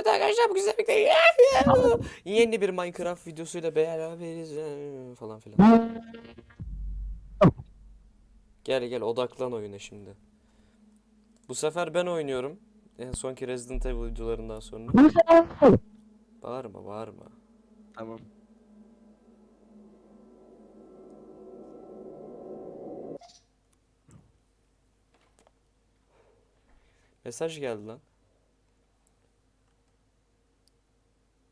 Evet arkadaşlar bu güzel bir Yeni bir Minecraft videosuyla beraberiz falan filan. Gel gel odaklan oyuna şimdi. Bu sefer ben oynuyorum. En sonki Resident Evil videolarından sonra. Bağırma bağırma. Tamam. Mesaj geldi lan.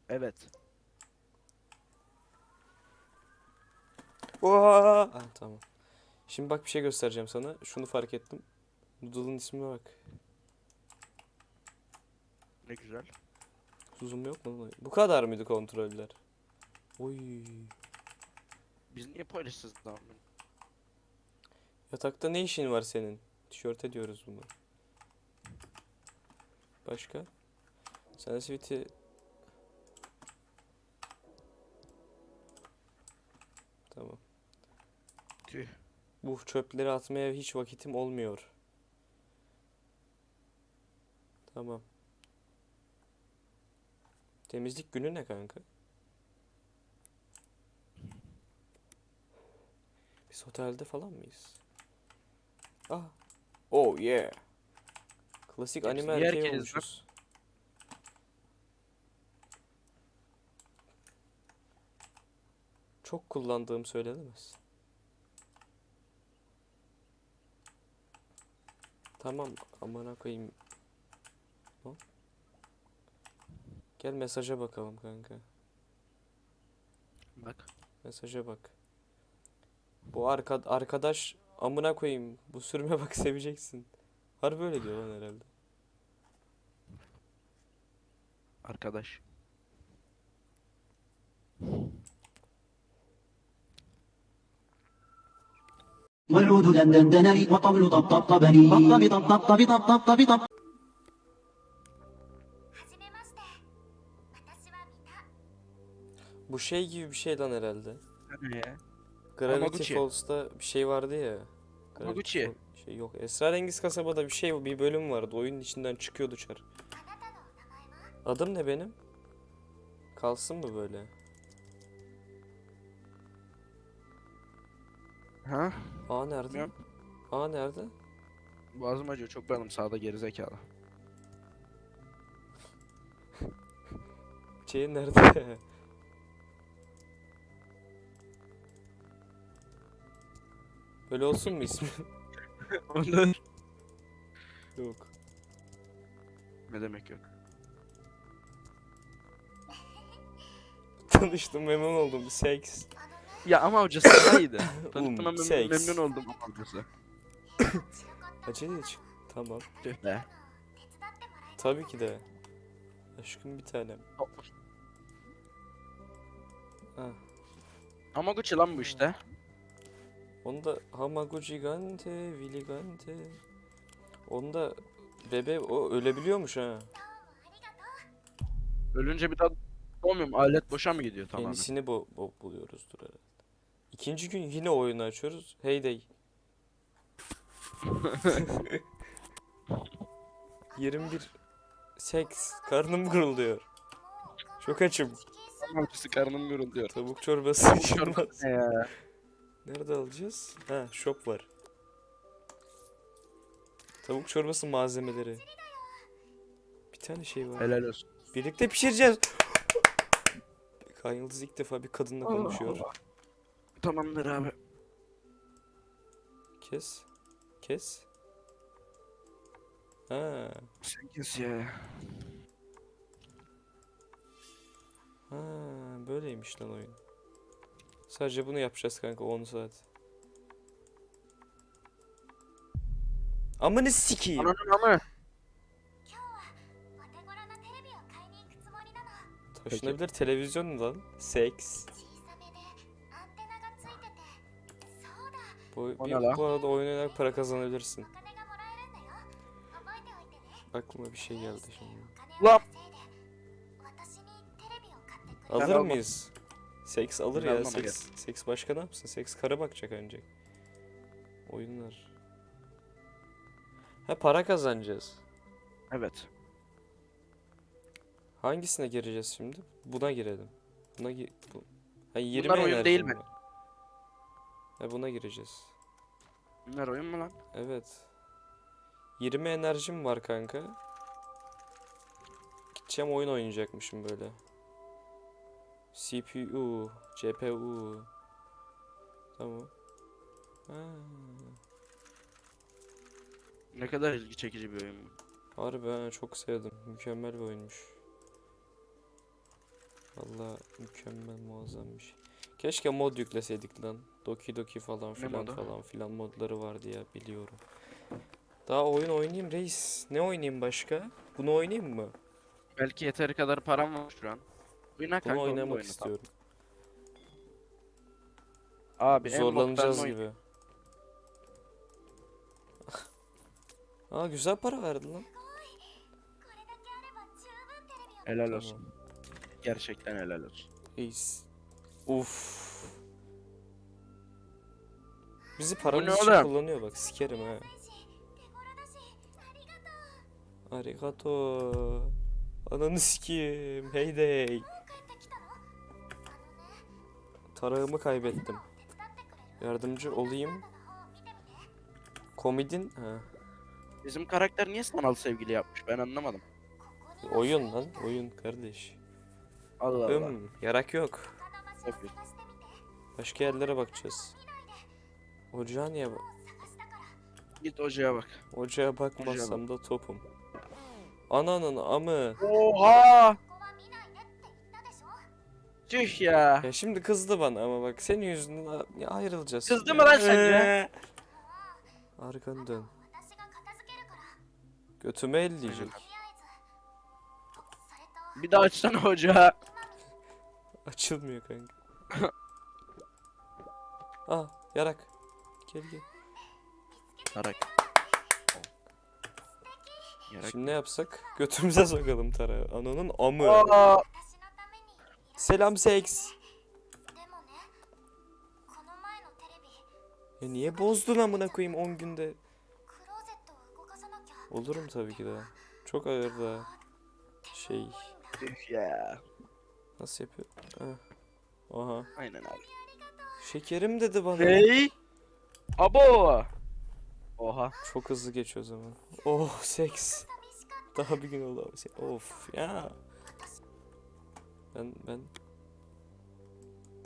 Evet. Oha! Ah, tamam. Şimdi bak bir şey göstereceğim sana. Şunu fark ettim. Noodle'ın ismine bak. Ne güzel. Zoom yok mu? Bu kadar mıydı kontroller? Oy. Biz niye paylaşacağız lan? Yatakta ne işin var senin? Tişört ediyoruz bunu. Başka? Sensitivity Tamam. Tüh. Bu çöpleri atmaya hiç vakitim olmuyor. Tamam. Temizlik günü ne kanka? Biz otelde falan mıyız? Ah. Oh yeah. Klasik biz anime erkeği olmuşuz. Çok kullandığım söylenemez. Tamam amına koyayım. Lan. Gel mesaja bakalım kanka. Bak. Mesaja bak. Bu arka arkadaş amına koyayım. Bu sürüme bak seveceksin. Harbi öyle diyor lan herhalde. Arkadaş. والعود دندندنني والطبل طبطبني طبطب طبطب طبطب طبطب はじめまして私はミタ Bu şey gibi bir şey lan herhalde. Ne ya? Gravity Hamaguchi. Falls'ta bir şey vardı ya. Gravity Hamaguchi. Fall- Şey yok. Esrarengiz kasabada bir şey bir bölüm vardı. Oyunun içinden çıkıyordu çar. あなたのお名前は Adım ne benim? Kalsın mı böyle? Ha? A nerede? Bilmiyorum. A nerede? Boğazım acıyor çok benim sağda gerizekalı. C nerede? Böyle olsun mu ismi? Olur. Yok. Ne demek yok. Tanıştım memnun oldum. Seks. Ya ama hocası daha iyiydi. Mem- sex. memnun oldum hocası. Acele şey çık. Tamam. Ne? Tabii ki de. Aşkım bir tanem. Ha. Hamaguchi lan bu işte. Onu da Hamaguchi Gante, Willy Gante. Onu da bebe o ölebiliyormuş ha. Ölünce bir daha doğmuyor mu? Alet boşa mı gidiyor tamamen? Yenisini bu, bu buluyoruzdur herhalde. İkinci gün yine oyunu açıyoruz. Heyday. 21 seks karnım gurulduyor. Çok açım. Amcası karnım gurulduyor. Tavuk çorbası içilmez. Nerede alacağız? Ha shop var. Tavuk çorbası malzemeleri. Bir tane şey var. Helal olsun. Birlikte pişireceğiz. Kaan ilk defa bir kadınla konuşuyor. Tamamdır abi. Kes. Kes. Ha. Sen kes ya. Ha, böyleymiş lan oyun. Sadece bunu yapacağız kanka 10 saat. Amını sikiyim. Ananın amı. Taşınabilir televizyon lan. Seks. Bu, bir, bu arada oynayarak para kazanabilirsin. Aklıma bir şey geldi şimdi. Lap. Alır ben mıyız? Seks alır ben ya. Seks, seks başka ne yapsın? Seks kara bakacak ancak. Oyunlar. Ha para kazanacağız. Evet. Hangisine gireceğiz şimdi? Buna girelim. Buna gi bu. Ha 20 Bunlar oyun değil mi? Var. Ha buna gireceğiz. Bunlar oyun mu lan? Evet. 20 enerjim var kanka. Gideceğim oyun oynayacakmışım böyle. CPU, CPU. Tamam. Ha, Ne kadar ilgi çekici bir oyun bu. harbi ha, çok sevdim. Mükemmel bir oyunmuş. Valla mükemmel muazzam bir şey. Keşke mod yükleseydik lan. Doki Doki falan filan falan filan modları var diye biliyorum. Daha oyun oynayayım reis. Ne oynayayım başka? Bunu oynayayım mı? Belki yeteri kadar param var şu an. Oyna Bunu oynamak oyna, istiyorum. Abi zorlanacağız gibi. Aa güzel para verdin lan. Helal olsun. Gerçekten helal olsun. Reis. Uf. Bizi paramız için oğlum? kullanıyor bak sikerim ha. Arigato. Ananı sikeyim. Heyday. Tarağımı kaybettim. Yardımcı olayım. Komedin... Ha. Bizim karakter niye sanal sevgili yapmış ben anlamadım. Oyun lan oyun kardeş. Allah Allah. Hım, yarak yok. Tabii. Başka yerlere bakacağız. Ocağa niye bak? Git ocağa bak. Ocağa bakmazsam da topum. Ananın amı. Oha! Tüh ya. Ya şimdi kızdı bana ama bak senin yüzünden ya ayrılacağız. Kızdı mı lan sence? Ee. Arkanı dön. Götüme elleyecek. Bir daha açsana ocağı. Açılmıyor kanka. ah yarak. Gel gel. Tarak. Yarak. Şimdi ne yapsak? Götümüze sokalım tarağı. Ananın amı. Aa! Selam seks. Ya niye bozdun amına koyayım 10 günde? Olurum tabii ki de. Çok ağır da. Şey. Nasıl yapıyor? Ah. Aha. Aynen abi. Şekerim dedi bana. Hey. Abo. Oha. Çok hızlı geçiyor zaman. Oh seks. Daha bir gün oldu abi. Of ya. Ben ben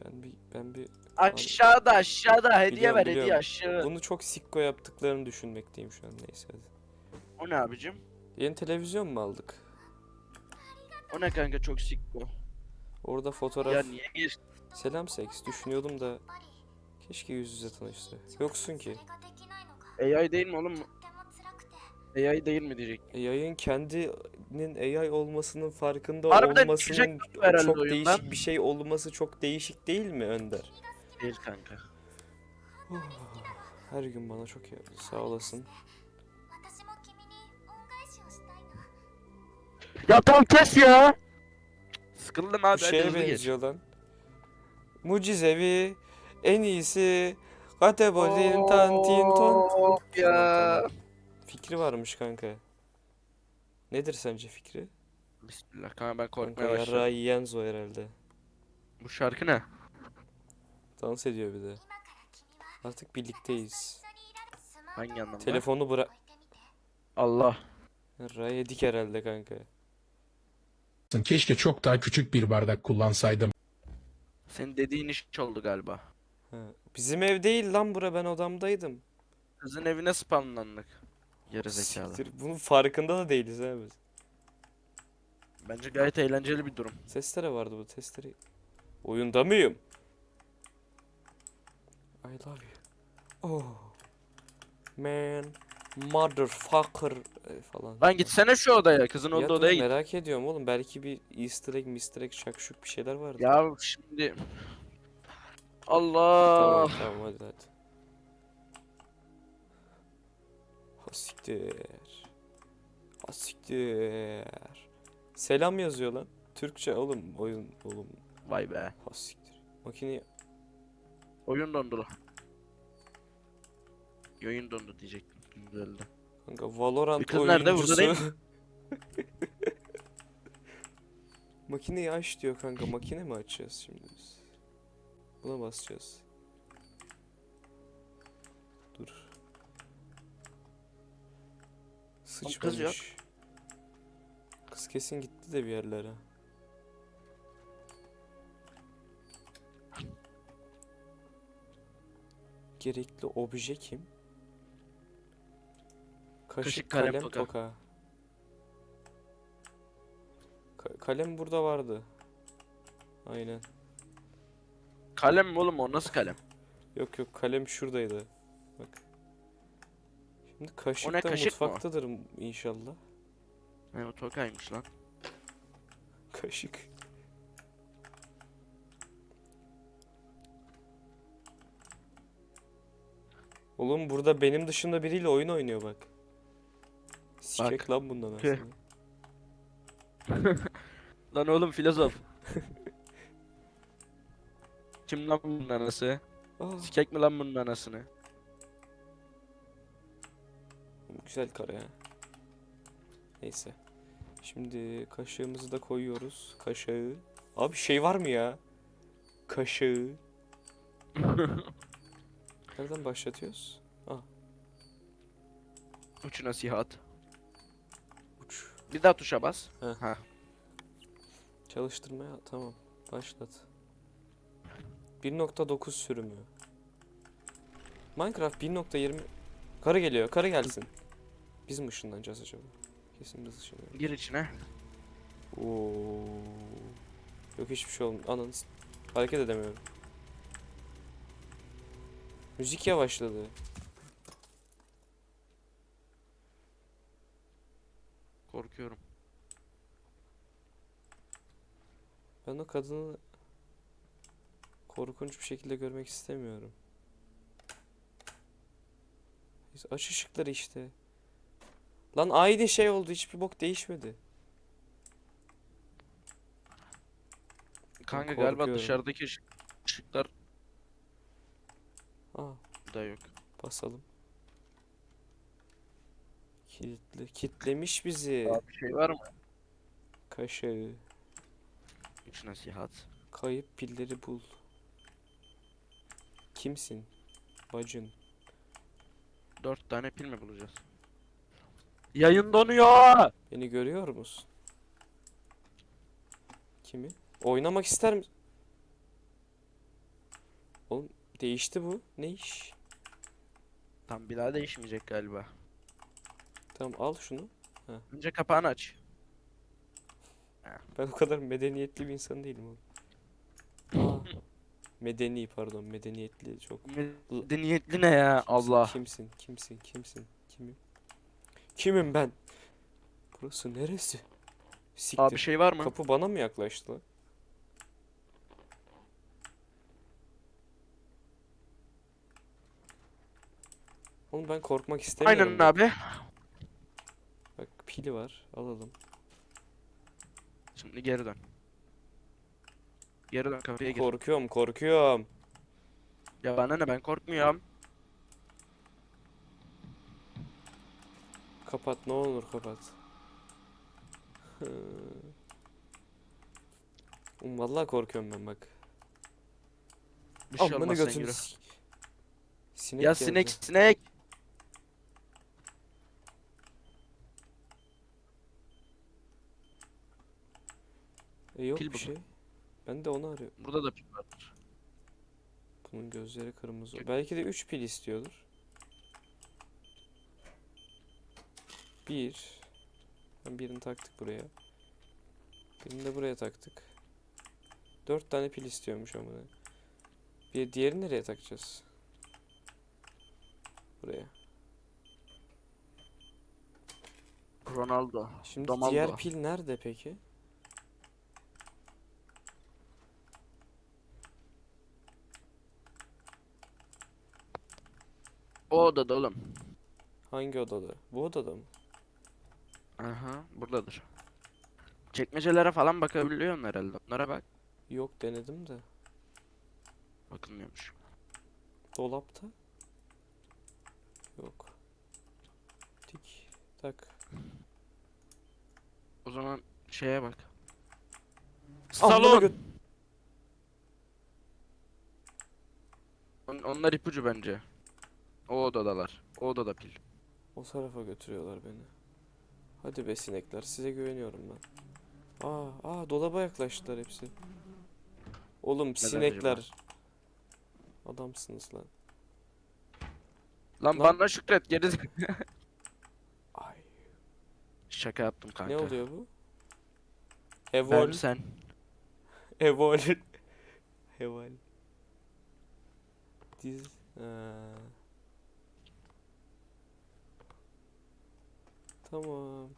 ben bir ben bir aşağıda aşağıda hediye biliyorum, ver biliyorum. hediye aşağı. Bunu çok sikko yaptıklarını düşünmekteyim şu an neyse hadi. O ne abicim? Yeni televizyon mu aldık? O ne kanka çok sikko. Orada fotoğraf. Ya niye geçti? Selam seks düşünüyordum da keşke yüz yüze tanışsa. Yoksun ki. AI değil mi oğlum? AI değil mi diyecek. AI'ın kendinin AI olmasının farkında Harbiden olmasının çıkacak herhalde çok oyundan. değişik bir şey olması çok değişik değil mi Önder? Değil kanka. Ah, her gün bana çok iyi. Sağ olasın. Ya tam kes ya. Sıkıldım abi. Bir şeye benziyor lan mucizevi, en iyisi, katebolin, tantin, ton. Ya. Fikri varmış kanka. Nedir sence fikri? Bismillah kanka ben korkmaya Kanka başladım. yarrağı yiyen herhalde. Bu şarkı ne? Dans ediyor bir de. Artık birlikteyiz. Hangi anlamda? Telefonu bırak. Allah. Yarrağı yedik herhalde kanka. Keşke çok daha küçük bir bardak kullansaydım. Senin dediğin iş oldu galiba. Ha. Bizim ev değil lan bura ben odamdaydım. Kızın evine spamlandık. Geri zekalı. Siktir, Bunun farkında da değiliz ha biz. Bence gayet eğlenceli bir durum. Testere vardı bu testere. Oyunda mıyım? I love you. Oh. Man. Motherfucker e, falan. Lan gitsene şu odaya. Kızın Ya olduğu dur, odaya git. merak ediyorum oğlum. Belki bir easter egg, mister egg, şakşuk bir şeyler vardı. Ya şimdi. Allah. Tamam tamam hadi hadi. Ha siktir. Ha siktir. Selam yazıyor lan. Türkçe oğlum oyun oğlum. Vay be. Ha siktir. Makineyi Oyun dondu. Oyun dondu diyecektim. Güzeldi. kanka Valorant kız nerede? Burada oyuncusu. değil Makineyi aç diyor kanka. Makine mi açacağız şimdi biz? Buna basacağız. Dur. Oğlum kız yok. Sıçmamış. Kız kesin gitti de bir yerlere. Gerekli obje kim? Kaşık, Kaşık, kalem, kalem, toka. toka. Ka- kalem burada vardı. Aynen. Kalem mi oğlum o nasıl kalem? Yok yok kalem şuradaydı. Bak. Şimdi kaşık da kaşık mı o? mutfaktadır inşallah. Ne o tokaymış lan. Kaşık. Oğlum burada benim dışında biriyle oyun oynuyor bak. Sikek lan bundan aslında. Lan oğlum filozof. Kim lan bunun anası? Aa, Sikek mi lan bunun anasını? güzel kare ya. Neyse. Şimdi kaşığımızı da koyuyoruz. Kaşığı. Abi şey var mı ya? Kaşığı. Nereden başlatıyoruz? Uç nasihat. Uç. Bir daha tuşa bas. Heh. Ha. Çalıştırmaya tamam. Başlat. 1.9 sürümü. Minecraft 1.20 Karı geliyor. Karı gelsin. Biz mi ışınlanacağız acaba? Kesin biz ışınlanıyoruz. Gir içine. Oo. Yok hiçbir şey olmuyor. Ananı Hareket edemiyorum. Müzik yavaşladı. Korkuyorum. Ben o kadını korkunç bir şekilde görmek istemiyorum. Aç ışıkları işte. Lan aynı şey oldu. Hiçbir bok değişmedi. Kanka galiba dışarıdaki ışık- ışıklar Aa da yok. basalım. Kilitli. Kitlemiş bizi. Daha bir şey var mı? Kaşığı. Üç nasihat. Kayıp pilleri bul. Kimsin? Bacın. Dört tane pil mi bulacağız? Yayın donuyor. Beni görüyor musun? Kimi? Oynamak ister misin? Oğlum değişti bu. Ne iş? Tam bir daha değişmeyecek galiba. Tamam al şunu. Önce kapağını aç. Ben o kadar medeniyetli bir insan değilim oğlum. Medeni pardon medeniyetli çok. Medeniyetli ne ya? Kimsin, Allah. Kimsin? Kimsin? Kimsin? Kimim? Kimim ben? Burası neresi? Siktir. Abi bir şey var mı? Kapı bana mı yaklaştı lan? Oğlum ben korkmak istemiyorum. Aynen abi. Bak pili var. Alalım. Şimdi geri dön. Geri dön kapıya gir. Korkuyorum, korkuyorum. Ya bana ne ben korkmuyorum. Kapat ne olur kapat. Oğlum vallahi korkuyorum ben bak. Bir şey Amına olmaz sen yürü. Sinek Ya geldi. sinek sinek. E yok Pil bir bu. şey. Ben de onu arıyorum. Burada da pil var. Bunun gözleri kırmızı. Belki de 3 pil istiyordur. Bir. Ben birini taktık buraya. Birini de buraya taktık. 4 tane pil istiyormuş ama. Bir diğeri nereye takacağız? Buraya. Ronaldo. Şimdi Domaldo. diğer pil nerede peki? O odada oğlum. Hangi odada? Bu odada mı? Aha buradadır. Çekmecelere falan bakabiliyorsun herhalde. Onlara bak. Yok denedim de. Bakılmıyormuş. Dolapta? Yok. Tik tak. O zaman şeye bak. Salon. On- onlar ipucu bence. O odadalar. O odada pil. O tarafa götürüyorlar beni. Hadi be sinekler size güveniyorum ben. Aa, aa dolaba yaklaştılar hepsi. Oğlum sinekler. Adamsınız lan. Lan Lan- bana şükret geri. Ay. Şaka yaptım kanka. Ne oluyor bu? Ben Evol. sen. Evol. Evol. Diz. Ha. Tamam.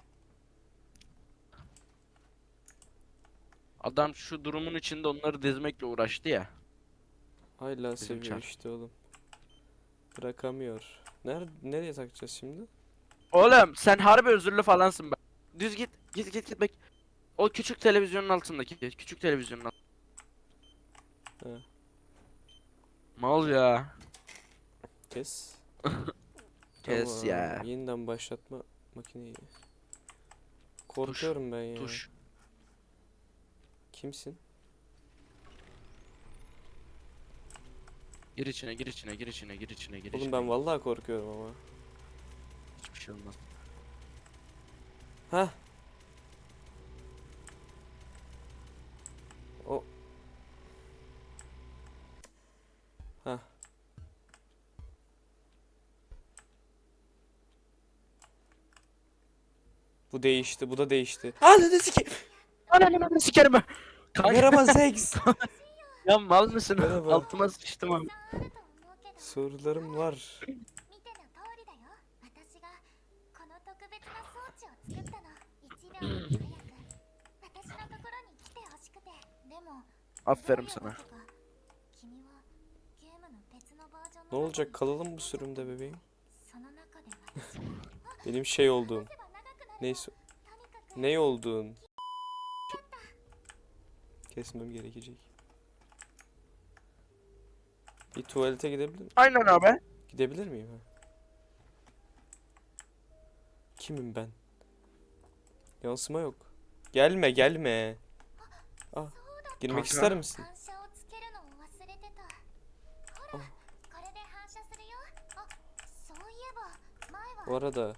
Adam şu durumun içinde onları dizmekle uğraştı ya. Hala Bizim seviyor çar. işte oğlum. Bırakamıyor. Nerede nereye takacağız şimdi? Oğlum sen harbi özürlü falansın bak. Düz git. Git git git bak. O küçük televizyonun altındaki. Küçük televizyonun altındaki. He. Mal ya. Kes. Kes Tamam, ya. Yeniden başlatma makineyi. Korkuyorum ben ya. Tuş. Kimsin? Gir içine gir içine gir içine gir içine gir Oğlum içine. ben vallahi korkuyorum ama. Hiçbir şey olmaz. Hah. Bu değişti, bu da değişti. Ananı sikeyim. Ananı sikerim ben. Kanka Merhaba Zex. ya mal mısın? Merhaba. Altıma sıçtım abi. あると思うけど Sorularım var. 見ての通りだよ私がこの特別な装置を作ったの1秒も早く私のところに来てほしくてでも Aferin どういう sana. ことか君はゲームの別のバージョン Ne の olacak? 中に Kalalım bu sürümde bebeğim. その中で私が Benim şey olduğum. Neyse. Ne oldun? Kesmem gerekecek. Bir tuvalete gidebilir miyim? Aynen abi. Gidebilir miyim? Ha? Kimim ben? Yansıma yok. Gelme gelme. Ah, girmek Kanka. ister misin? Ah. Bu arada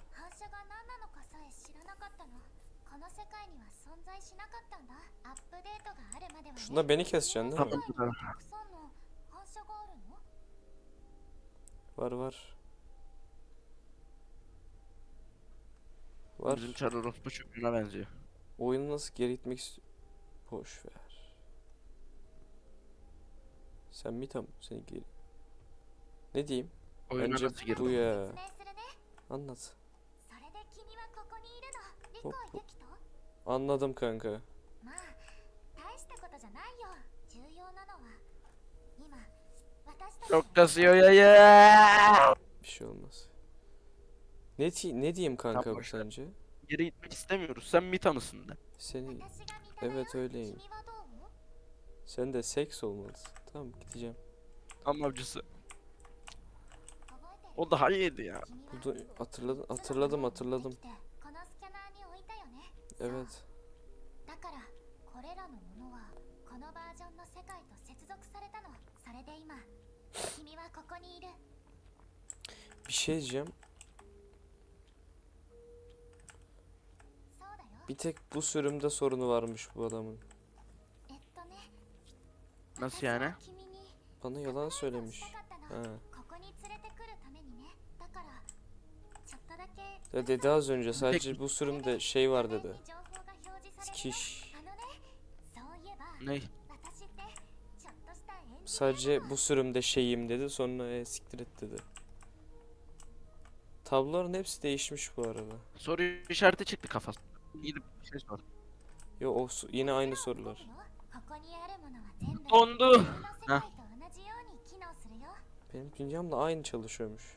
Şunda beni keseceksin değil mi? Var var. Var. Bizim Charles bu çok benziyor. Oyunu nasıl geri gitmek istiyor? Boş ver. Sen mi tam seni geri... Ne diyeyim? Oyuna Önce nasıl geri bu ya. Anlat. Hop. Anladım kanka. Çok kasıyor ya ya. Bir şey olmaz. Ne, ne diyeyim kanka Tam bu boş sence? Geri gitmek istemiyoruz. Sen mi tanısın de. Senin Evet, öyleyim. sen de seks olmalısın. Tamam gideceğim. Ama avcısı. O daha iyiydi ya. Burada hatırladım hatırladım hatırladım. Evet. Bir şey diyeceğim. Bir tek bu sürümde sorunu varmış bu adamın. Nasıl yani? Bana yalan söylemiş. Ha. Dedi az önce sadece bu sürümde şey var dedi. Kiş. Ney? Sadece bu sürümde şeyim dedi. Sonra e, siktir et dedi. Tabloların hepsi değişmiş bu arada. Soru işareti çıktı kafası. Gidip bir şey sor. Yo o su- yine aynı sorular. Dondu. Heh. Benim dünyam da aynı çalışıyormuş.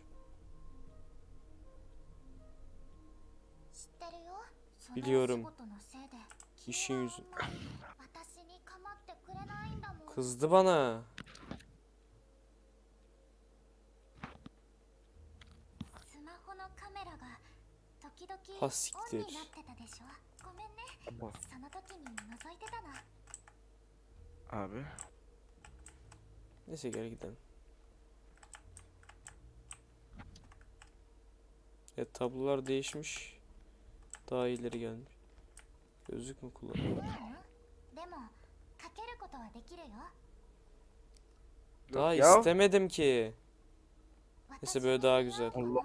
Biliyorum. İşin yüzü. Kızdı bana. ホのカメラが時々 Ha オン siktir. になってたでしょごめんねその時に覗いてたの Abi. Neyse gel gidelim. Evet tablolar değişmiş. Daha iyileri gelmiş. Gözlük mü kullanıyor? でもかけることはできるよ Daha ya. istemedim ki. Neyse böyle daha güzel. Allah.